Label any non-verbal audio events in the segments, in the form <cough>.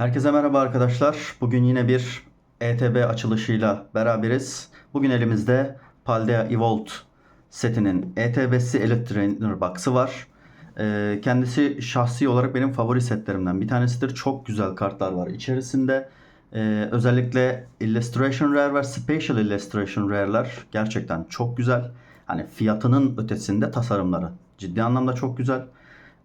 Herkese merhaba arkadaşlar. Bugün yine bir ETB açılışıyla beraberiz. Bugün elimizde Paldea Evolved setinin ETB'si Electrainer Box'ı var. Ee, kendisi şahsi olarak benim favori setlerimden bir tanesidir. Çok güzel kartlar var içerisinde. Ee, özellikle Illustration Rare ve Special Illustration Rare'lar gerçekten çok güzel. Hani fiyatının ötesinde tasarımları ciddi anlamda çok güzel.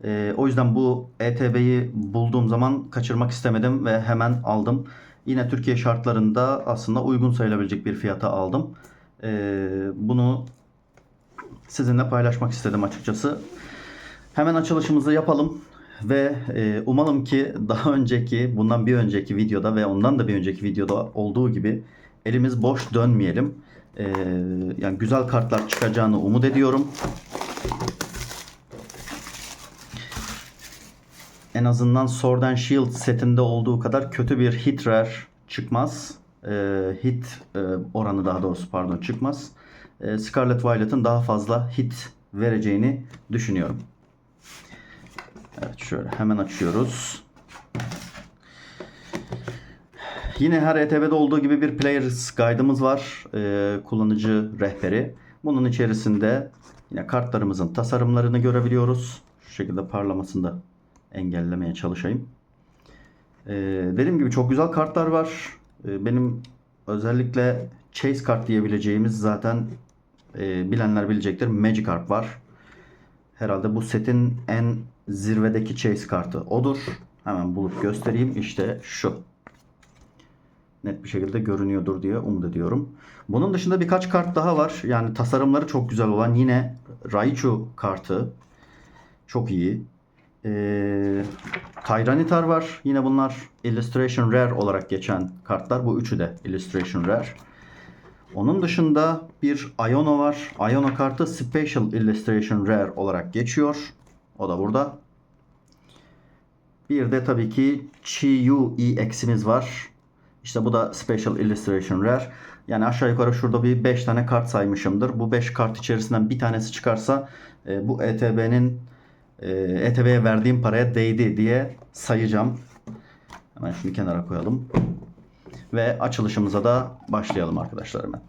Ee, o yüzden bu ETB'yi bulduğum zaman kaçırmak istemedim ve hemen aldım. Yine Türkiye şartlarında aslında uygun sayılabilecek bir fiyata aldım. Ee, bunu sizinle paylaşmak istedim açıkçası. Hemen açılışımızı yapalım ve e, umalım ki daha önceki, bundan bir önceki videoda ve ondan da bir önceki videoda olduğu gibi elimiz boş dönmeyelim. Ee, yani güzel kartlar çıkacağını umut ediyorum. En azından Sword and Shield setinde olduğu kadar kötü bir hit rare çıkmaz. Ee, hit e, oranı daha doğrusu pardon çıkmaz. Ee, Scarlet Violet'ın daha fazla hit vereceğini düşünüyorum. Evet şöyle hemen açıyoruz. Yine her ETB'de olduğu gibi bir Player's Guide'ımız var. Ee, kullanıcı rehberi. Bunun içerisinde yine kartlarımızın tasarımlarını görebiliyoruz. Şu şekilde parlamasını da engellemeye çalışayım. Ee, dediğim gibi çok güzel kartlar var. Ee, benim özellikle Chase kart diyebileceğimiz zaten e, bilenler bilecektir. Magikarp var. Herhalde bu setin en zirvedeki Chase kartı odur. Hemen bulup göstereyim. İşte şu. Net bir şekilde görünüyordur diye umut ediyorum. Bunun dışında birkaç kart daha var. Yani tasarımları çok güzel olan yine Raichu kartı. Çok iyi. Ee, Tyranitar var. Yine bunlar Illustration Rare olarak geçen kartlar. Bu üçü de Illustration Rare. Onun dışında bir Iono var. Iono kartı Special Illustration Rare olarak geçiyor. O da burada. Bir de tabii ki Chiyu EX'imiz var. İşte bu da Special Illustration Rare. Yani aşağı yukarı şurada bir 5 tane kart saymışımdır. Bu 5 kart içerisinden bir tanesi çıkarsa e, bu ETB'nin e, ETB'ye verdiğim paraya değdi diye sayacağım. Hemen şunu kenara koyalım. Ve açılışımıza da başlayalım arkadaşlar hemen.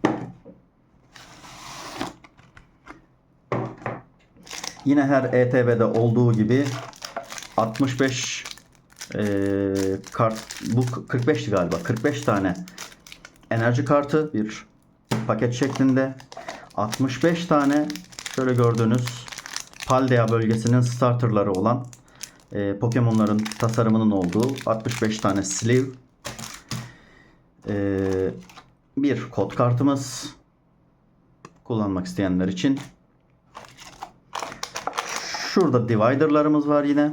Yine her ETB'de olduğu gibi 65 e, kart bu 45'ti galiba 45 tane enerji kartı bir paket şeklinde 65 tane şöyle gördüğünüz Paldea bölgesinin starterları olan e, Pokemon'ların tasarımının olduğu 65 tane sleeve e, bir kod kartımız kullanmak isteyenler için. Şurada dividerlarımız var yine.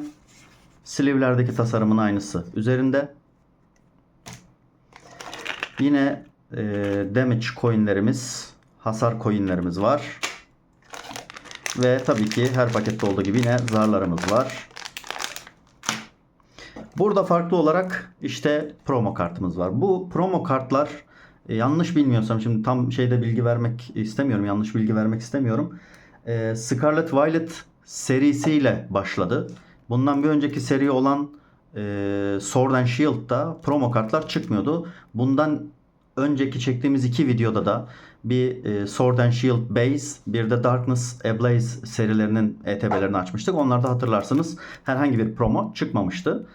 Sleeve'lerdeki tasarımın aynısı üzerinde. Yine e, damage coinlerimiz hasar coinlerimiz var ve tabii ki her pakette olduğu gibi yine zarlarımız var. Burada farklı olarak işte promo kartımız var. Bu promo kartlar e, yanlış bilmiyorsam şimdi tam şeyde bilgi vermek istemiyorum. Yanlış bilgi vermek istemiyorum. E, Scarlet Violet serisiyle başladı. Bundan bir önceki seri olan e, Sword and Shield'da promo kartlar çıkmıyordu. Bundan önceki çektiğimiz iki videoda da bir e, Sword and Shield Base bir de Darkness Ablaze serilerinin ETB'lerini açmıştık. Onlarda hatırlarsınız herhangi bir promo çıkmamıştı.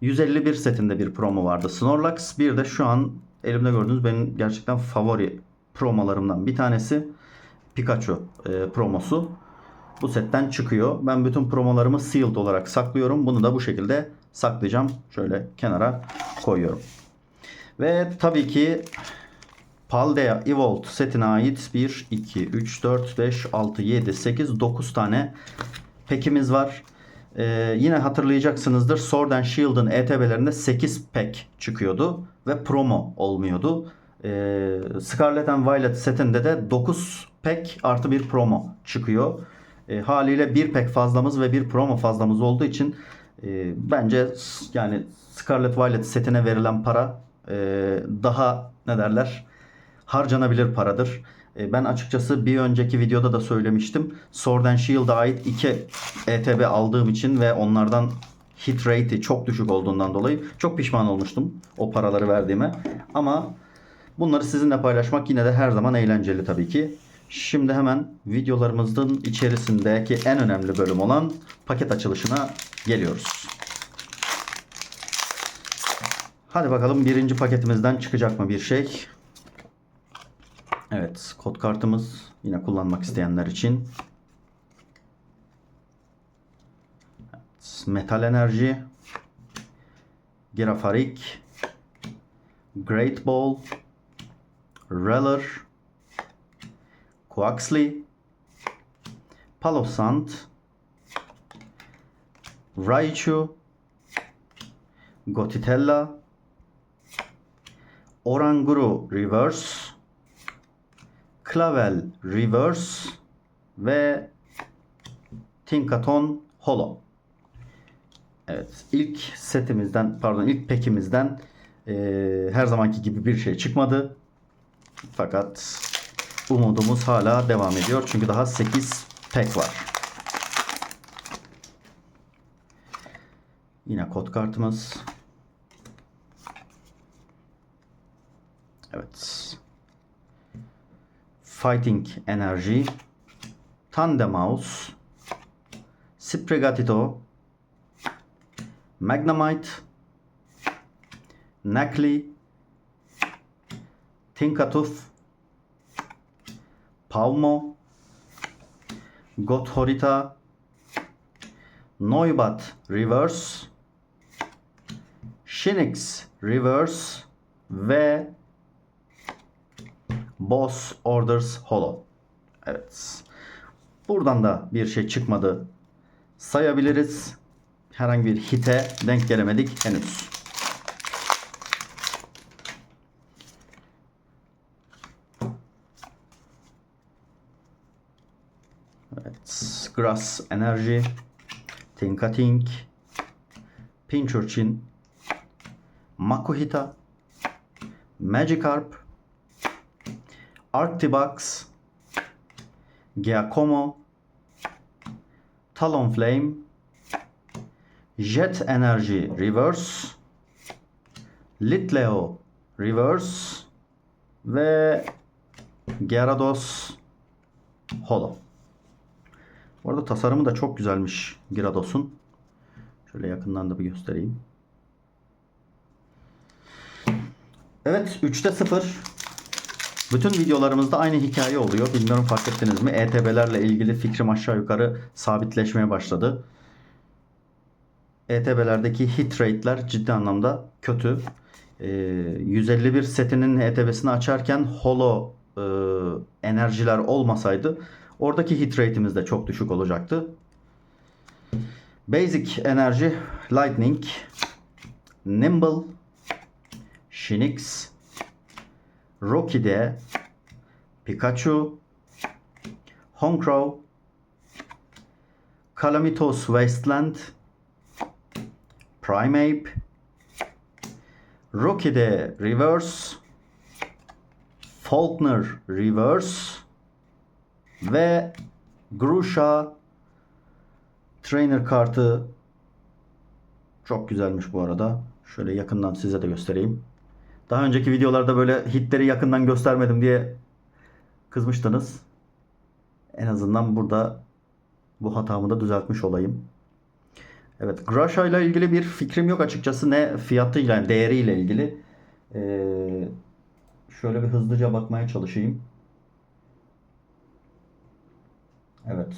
151 setinde bir promo vardı Snorlax. Bir de şu an elimde gördüğünüz benim gerçekten favori promolarımdan bir tanesi Pikachu e, promosu. Bu setten çıkıyor. Ben bütün promolarımı sealed olarak saklıyorum. Bunu da bu şekilde saklayacağım. Şöyle kenara koyuyorum. Ve tabii ki Paldea Evolved setine ait 1, 2, 3, 4, 5, 6, 7, 8, 9 tane pekimiz var. Ee, yine hatırlayacaksınızdır Sword and Shield'ın ETB'lerinde 8 pek çıkıyordu ve promo olmuyordu. Ee, Scarlet and Violet setinde de 9 pek artı bir promo çıkıyor. Ee, haliyle bir pek fazlamız ve bir promo fazlamız olduğu için e, bence yani Scarlet Violet setine verilen para e, daha ne derler harcanabilir paradır. E, ben açıkçası bir önceki videoda da söylemiştim. Sword and Shield'a ait iki ETB aldığım için ve onlardan hit rate'i çok düşük olduğundan dolayı çok pişman olmuştum o paraları verdiğime. Ama bunları sizinle paylaşmak yine de her zaman eğlenceli tabii ki. Şimdi hemen videolarımızın içerisindeki en önemli bölüm olan paket açılışına geliyoruz. Hadi bakalım birinci paketimizden çıkacak mı bir şey? Evet, kod kartımız yine kullanmak isteyenler için. Evet, Metal enerji, Girafarik, Great Ball, Reller, Quaxley, Palosant, Raichu, Gotitella, Oranguru Reverse, Clavel Reverse ve Tinkaton Holo. Evet ilk setimizden pardon ilk pekimizden eee, her zamanki gibi bir şey çıkmadı. Fakat umudumuz hala devam ediyor. Çünkü daha 8 pek var. Yine kod kartımız. Evet. Fighting Energy, Tandemaus, Spregatito, Magnemite, Nacli, Tinkatuf, Palmo, Gothorita, Noibat Reverse, Shinix Reverse ve Boss Orders Holo. Evet. Buradan da bir şey çıkmadı sayabiliriz. Herhangi bir hite denk gelemedik henüz. Evet. Grass Energy, Tinkatink, Pinchurchin, Makuhita, Magikarp, Arctibox, Giacomo, Talonflame, Jet Energy Reverse, Litleo Reverse ve Gyarados Holo. Bu arada tasarımı da çok güzelmiş Gyarados''un. Şöyle yakından da bir göstereyim. Evet 3'te 0. Bütün videolarımızda aynı hikaye oluyor. Bilmiyorum fark ettiniz mi? ETB'lerle ilgili fikrim aşağı yukarı sabitleşmeye başladı. ETB'lerdeki hit rate'ler ciddi anlamda kötü. Ee, 151 setinin ETB'sini açarken holo e, enerjiler olmasaydı oradaki hit rate'imiz de çok düşük olacaktı. Basic enerji Lightning, Nimble, Shinix, Rokide, Pikachu, Honchkrow, Calamitos Wasteland, Primeape, Rokide Reverse, Faulkner Reverse ve Grusha Trainer kartı çok güzelmiş bu arada. Şöyle yakından size de göstereyim. Daha önceki videolarda böyle hitleri yakından göstermedim diye kızmıştınız. En azından burada bu hatamı da düzeltmiş olayım. Evet, Grasha ile ilgili bir fikrim yok açıkçası. Ne fiyatıyla, yani değeriyle ilgili. Ee, şöyle bir hızlıca bakmaya çalışayım. Evet.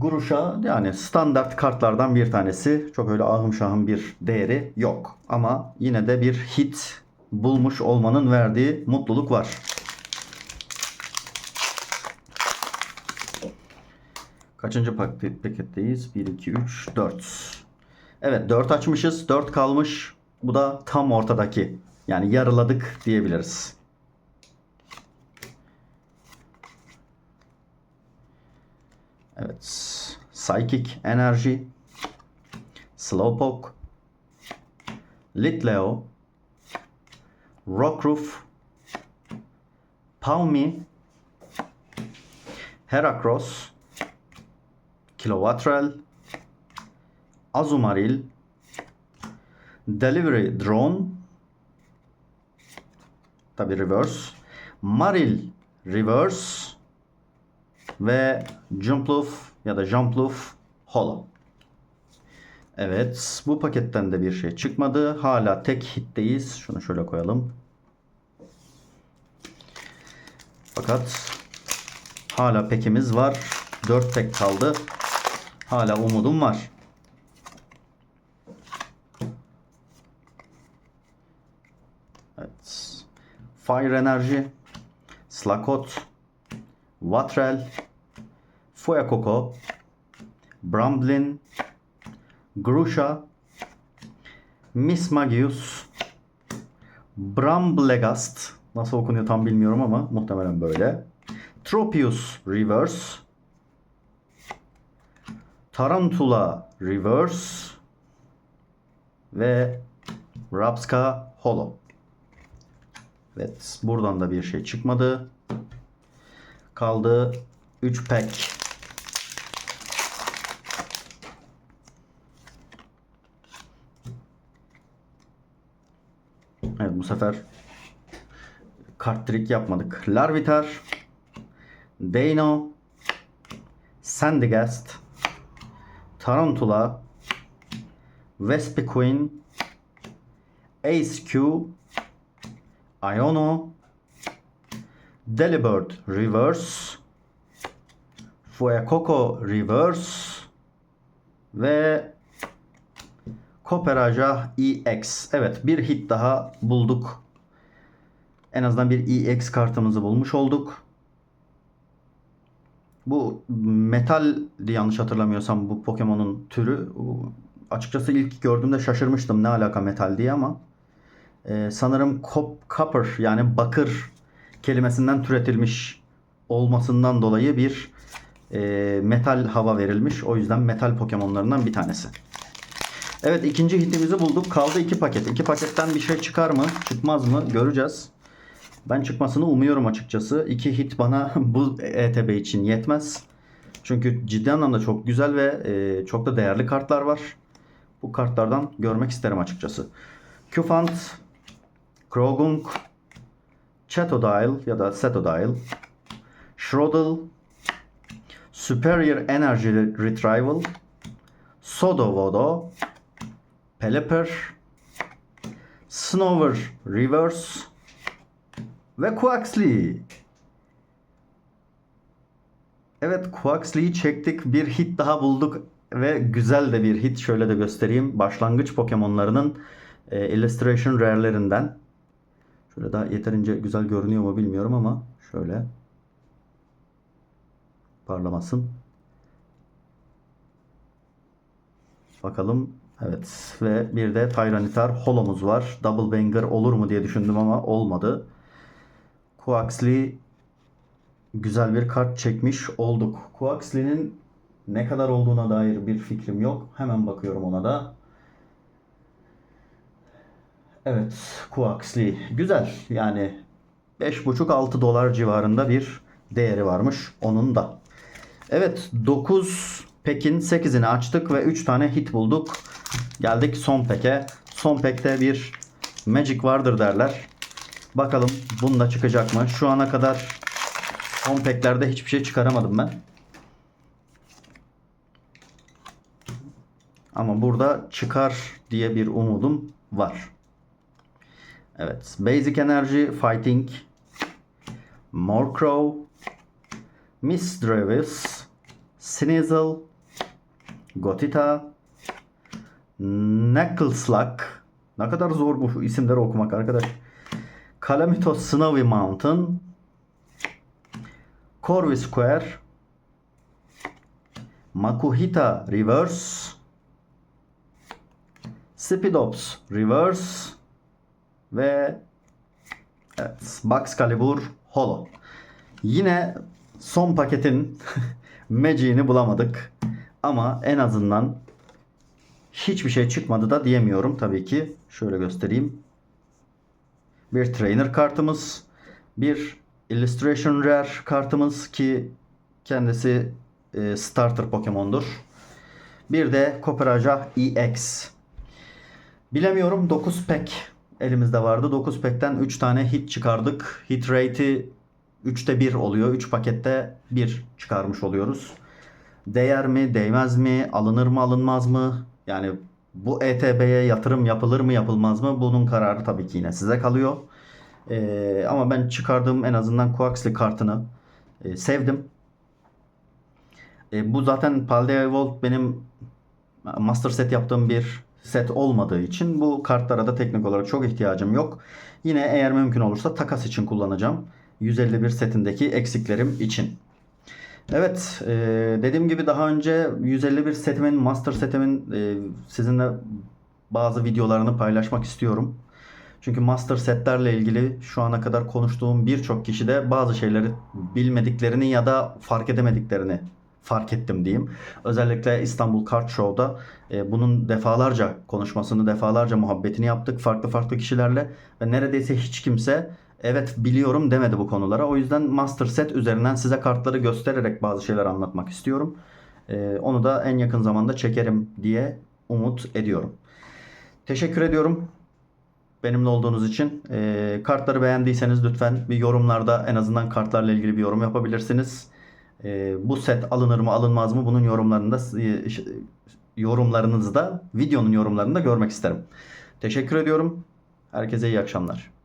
Guruşa yani standart kartlardan bir tanesi. Çok öyle ahım şahım bir değeri yok. Ama yine de bir hit bulmuş olmanın verdiği mutluluk var. Kaçıncı paket- paketteyiz? 1, 2, 3, 4. Evet 4 açmışız. 4 kalmış. Bu da tam ortadaki. Yani yarıladık diyebiliriz. Evet. Psychic Energy. Slowpoke. Litleo. Rockruff. Palmy. Heracross. Kilowattrel. Azumarill, Delivery Drone, tabi reverse, Maril reverse ve Jumploof ya da Jumploof Holo. Evet, bu paketten de bir şey çıkmadı. Hala tek hitteyiz. Şunu şöyle koyalım. Fakat hala pekimiz var. 4 pek kaldı. Hala umudum var. Evet. Fire Energy, Slakot, Watrel, Fuecoco, Bramblin, Grusha, Mismagius, Bramblegast nasıl okunuyor tam bilmiyorum ama muhtemelen böyle. Tropius Reverse, Tarantula Reverse ve Rapska Holo. Evet, buradan da bir şey çıkmadı. Kaldı 3 pack. Sefer kart trik yapmadık. Larvitar, Dano, Sandygast, Tarantula, Vespiquen, Ace Q, Iono, Delibird Reverse, Fuecoco Reverse ve Koperaja EX. Evet bir hit daha bulduk. En azından bir EX kartımızı bulmuş olduk. Bu metal yanlış hatırlamıyorsam bu Pokemon'un türü. Açıkçası ilk gördüğümde şaşırmıştım ne alaka metal diye ama ee, sanırım cop, copper yani bakır kelimesinden türetilmiş olmasından dolayı bir e, metal hava verilmiş. O yüzden metal Pokemon'larından bir tanesi. Evet ikinci hitimizi bulduk. Kaldı iki paket. İki paketten bir şey çıkar mı? Çıkmaz mı? Göreceğiz. Ben çıkmasını umuyorum açıkçası. İki hit bana <laughs> bu ETB için yetmez. Çünkü ciddi anlamda çok güzel ve e, çok da değerli kartlar var. Bu kartlardan görmek isterim açıkçası. Cufant, Krogunk, Chatodile ya da Setodile, Shroudle, Superior Energy Retrieval, Sodovodo, Pelipper, Snover Reverse ve Quaxley. Evet Quaxley'i çektik. Bir hit daha bulduk ve güzel de bir hit. Şöyle de göstereyim. Başlangıç Pokemon'larının e, Illustration Rare'lerinden. Şöyle daha yeterince güzel görünüyor mu bilmiyorum ama şöyle parlamasın. Bakalım. Evet ve bir de Tyranitar Holo'muz var. Double Banger olur mu diye düşündüm ama olmadı. Quaxley güzel bir kart çekmiş olduk. Quaxley'nin ne kadar olduğuna dair bir fikrim yok. Hemen bakıyorum ona da. Evet, Quaxley. Güzel. Yani 5,5-6 dolar civarında bir değeri varmış onun da. Evet, 9 Pekin 8'ini açtık ve 3 tane hit bulduk. Geldik son peke. Son pekte bir Magic vardır derler. Bakalım bunda çıkacak mı? Şu ana kadar son peklerde hiçbir şey çıkaramadım ben. Ama burada çıkar diye bir umudum var. Evet. Basic Energy Fighting Morcrow Miss Drevis Sneasel Gotita Knuckleslug Ne kadar zor bu isimleri okumak arkadaş. Calamitos Snowy Mountain Corvi Square Makuhita Reverse Spidops Reverse ve evet, Box Calibur Holo. Yine son paketin <laughs> Magic'ini bulamadık. Ama en azından hiçbir şey çıkmadı da diyemiyorum tabii ki. Şöyle göstereyim. Bir trainer kartımız, bir illustration rare kartımız ki kendisi e, starter Pokemon'dur. Bir de Coperaja EX. Bilemiyorum 9 pack elimizde vardı. 9 pack'ten 3 tane hit çıkardık. Hit rate'i 3'te 1 oluyor. 3 pakette 1 çıkarmış oluyoruz. Değer mi, değmez mi, alınır mı, alınmaz mı? Yani bu ETB'ye yatırım yapılır mı, yapılmaz mı? Bunun kararı tabii ki yine size kalıyor. Ee, ama ben çıkardığım en azından Coaxly kartını e, sevdim. E, bu zaten Paldea Evolved benim master set yaptığım bir set olmadığı için bu kartlara da teknik olarak çok ihtiyacım yok. Yine eğer mümkün olursa takas için kullanacağım. 151 setindeki eksiklerim için. Evet, e, dediğim gibi daha önce 151 setimin, master setimin e, sizinle bazı videolarını paylaşmak istiyorum. Çünkü master setlerle ilgili şu ana kadar konuştuğum birçok kişi de bazı şeyleri bilmediklerini ya da fark edemediklerini fark ettim diyeyim. Özellikle İstanbul Kart Show'da e, bunun defalarca konuşmasını, defalarca muhabbetini yaptık farklı farklı kişilerle ve neredeyse hiç kimse evet biliyorum demedi bu konulara. O yüzden master set üzerinden size kartları göstererek bazı şeyler anlatmak istiyorum. E, onu da en yakın zamanda çekerim diye umut ediyorum. Teşekkür ediyorum benimle olduğunuz için. E, kartları beğendiyseniz lütfen bir yorumlarda en azından kartlarla ilgili bir yorum yapabilirsiniz. E, bu set alınır mı alınmaz mı bunun yorumlarında e, yorumlarınızı da videonun yorumlarında görmek isterim. Teşekkür ediyorum. Herkese iyi akşamlar.